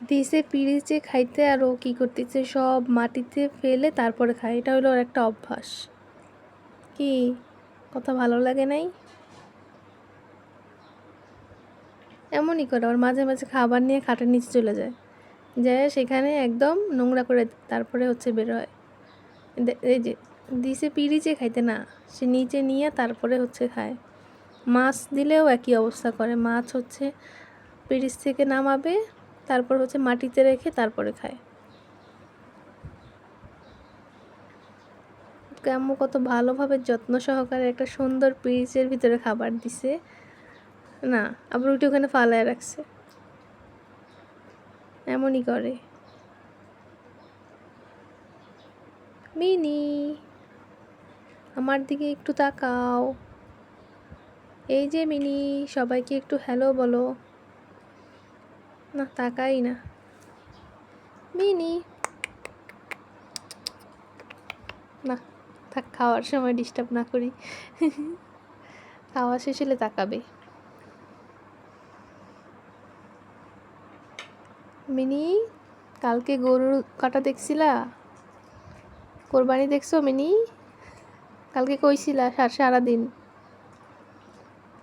দিছে পিড়িছে খাইতে আর ও কী করতেছে, সব মাটিতে ফেলে তারপরে খায়। এটা হলো ওর একটা অভ্যাস। কি? কথা ভালো লাগে নাই? এমনই করে, ওর মাঝে মাঝে খাবার নিয়ে খাটের নিচে চলে যায়। যায় সেখানে একদম নোংরা করে তারপরে হচ্ছে বের হয়। এই যে দিছে পিড়িচে খাইতে না, সে নিচে নিয়ে তারপরে হচ্ছে খায়। মাছ দিলেও একই অবস্থা করে। মাছ হচ্ছে পিরিচ থেকে নামাবে তারপর হচ্ছে মাটিতে রেখে তারপরে খায়। আম্মু কত ভালোভাবে যত্ন সহকারে একটা সুন্দর পিরিচের ভিতরে খাবার দিছে। না, আবার ওইটা ওখানে ফালায় রাখছে। এমনই করে। মিনি, আমার দিকে একটু তাকাও। এই যে মিনি, সবাইকে একটু হ্যালো বলো। না, তাকাই না। মিনি। না, থাক, খাওয়ার সময় ডিস্টার্ব না করি। খাওয়া শেষ হলে তাকাবে। মিনি, কালকে গরুর কাটা দেখছিলা? কোরবানি দেখছ মিনি? কালকে কইছিলা সার সারাদিন।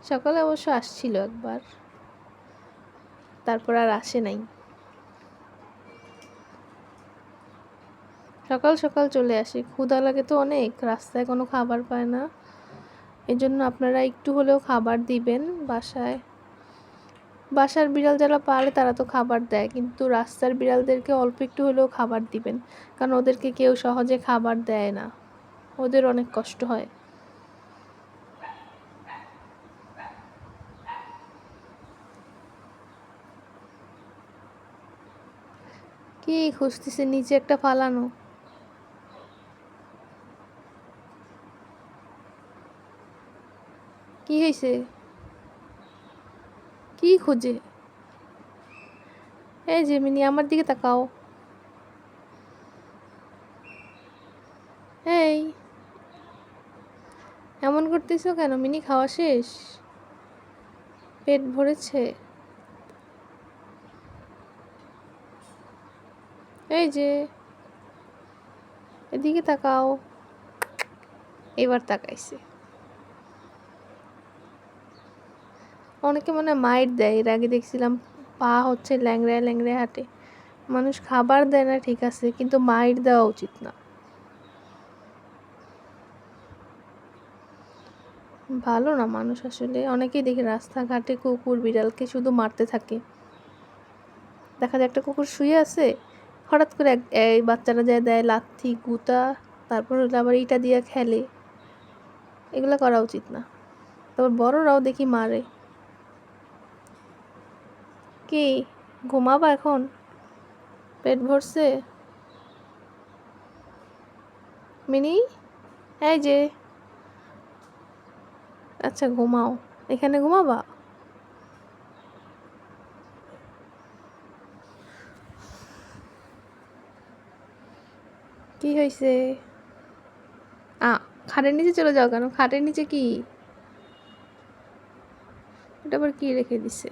সকালে অবশ্য আসছিল একবার। তারপর আর আসে নাই। সকাল সকাল চলে আসে। ক্ষুধা লাগে তো অনেক, রাস্তায় কোনো খাবার পায় না। এই জন্য আপনারা একটু হলেও খাবার দিবেন বাসায়। বাসার বিড়াল যারা পারে তারা তো খাবার দেয়, কিন্তু রাস্তার বিড়ালদেরকে অল্প একটু হলেও খাবার দিবেন। কারণ ওদেরকে কেউ সহজে খাবার দেয় না। ওদের অনেক কষ্ট হয়। কি খুঁজতেছে? নিচে একটা ফালানো। কি হয়েছে কি খোঁজে? এই যে মিনি আমার দিকে তাকাও। এই, এমন করতেছো কেন? মিনি খাওয়া শেষ? পেট ভরেছে? এই যে, এদিকে তাকাও। এবার তাকাইছে। অনেকে মনে মাইট দেয়, এর আগে দেখছিলাম, পা হচ্ছে ল্যাংড়ায় ল্যাংড়ায় হাঁটে। মানুষ খাবার দেয় না, ঠিক আছে, কিন্তু মাইট দেওয়া উচিত না। ভালো না মানুষ আসলে। অনেকেই দেখি রাস্তাঘাটে কুকুর, বিড়ালকে শুধু মারতে থাকে। দেখা যায় একটা কুকুর শুয়ে আছে হঠাৎ করে এই বাচ্চারা যায় দেয় লাথি, গুতা, তারপর হলো আবার ইটা দিয়ে খেলে। এগুলো করা উচিত না। তারপর বড়রাও দেখি মারে। কি, ঘুমাবা এখন? পেট ভরছে? মিনি? এই যে। আচ্ছা ঘুমাও। এখানে ঘুমাবা? কি হয়েছে আ, খাটের নিচে চলে যাও কেন? খাটের নিচে কি? এটা আবার কি রেখে দিছে?